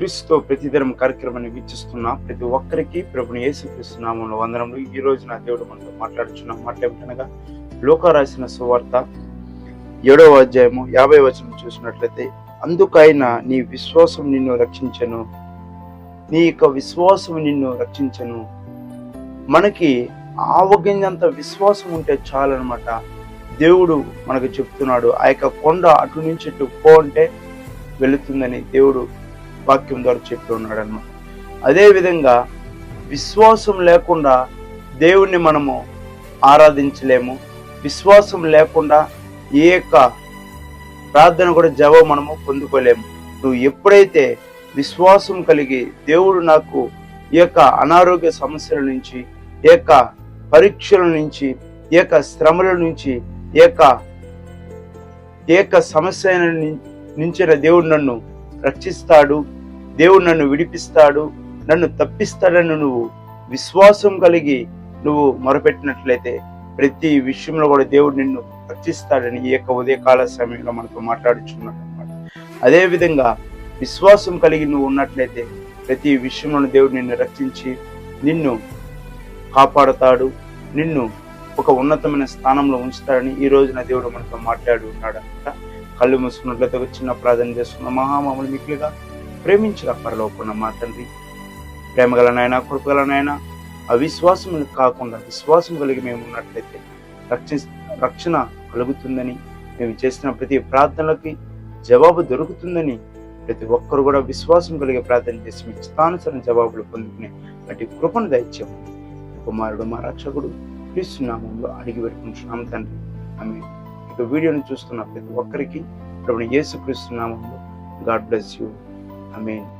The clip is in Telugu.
క్రీస్తు ప్రతిదినం కార్యక్రమాన్ని వీక్షిస్తున్న ప్రతి ఒక్కరికి ప్రభుని యేసుక్రీస్తు నామంలో వందనములు. ఈ రోజు నా దేవుడు మనతో మాట్లాడుచున్న మాట్లాడుతున్నగా లోక రాసిన సువార్త ఏడవ అధ్యాయము యాభై వచనం చూసినట్లయితే అందుకైన నీ విశ్వాసం నిన్ను రక్షించను. నీ యొక్క విశ్వాసం నిన్ను రక్షించను. మనకి ఆవగింజంత విశ్వాసం ఉంటే చాలన్నమాట దేవుడు మనకు చెప్తున్నాడు ఆ యొక్క కొండ అటు నుంచి ఇటు పో అంటే వెళుతుందని దేవుడు వాక్యం ద్వారా చెప్పి అనమాట అదేవిధంగా విశ్వాసం లేకుండా దేవుణ్ణి మనము ఆరాధించలేము. విశ్వాసం లేకుండా ఏ యొక్క ప్రార్థన కూడా జవాబు మనము పొందుకోలేము. నువ్వు ఎప్పుడైతే విశ్వాసం కలిగి దేవుడు నాకు ఈ యొక్క అనారోగ్య సమస్యల నుంచి ఈ యొక్క పరీక్షల నుంచి ఈ యొక్క శ్రమల నుంచి ఈ యొక్క ఈ యొక్క సమస్య నుంచి దేవుడు నన్ను రక్షిస్తాడు. దేవుడు నన్ను విడిపిస్తాడు నన్ను తప్పిస్తాడని నువ్వు విశ్వాసం కలిగి నువ్వు మొరపెట్టినట్లయితే ప్రతి విషయంలో కూడా దేవుడు నిన్ను రక్షిస్తాడని ఈ యొక్క ఉదయకాల సమయంలో మనతో మాట్లాడుచున్నాడు అనమాట అదేవిధంగా విశ్వాసం కలిగి నువ్వు ఉన్నట్లయితే ప్రతి విషయంలో దేవుడు నిన్ను రక్షించి నిన్ను కాపాడుతాడు నిన్ను ఒక ఉన్నతమైన స్థానంలో ఉంచుతాడని ఈ రోజున దేవుడు మనతో మాట్లాడి ఉన్నాడు అనమాట కళ్ళు మూసుకున్నట్లయితే ఒక చిన్న ప్రార్థన చేస్తున్న. మహామాములు మిక్కులుగా ప్రేమించిన పరలోకున్న మా తండ్రి? ప్రేమగల నాయన కృపగల నాయన అవిశ్వాసం కాకుండా విశ్వాసం కలిగి మేము ఉన్నట్లయితే రక్షి రక్షణ కలుగుతుందని మేము చేసిన ప్రతి ప్రార్థనలకి జవాబు దొరుకుతుందని ప్రతి ఒక్కరు కూడా విశ్వాసం కలిగే ప్రార్థన చేసి మీ స్థానుసరణ జవాబులు పొందుకునే అటు కృపను దయచేము కుమారుడు మా రక్షకుడు క్రీస్తునామంలో అడిగి పెట్టుకుంటున్నాం తండ్రి. ఆమె ఇక వీడియోని చూస్తున్న ప్రతి ఒక్కరికి ప్రభుని యేసు క్రీస్తునామంలో గాడ్ బ్లెస్ యూ. Amen.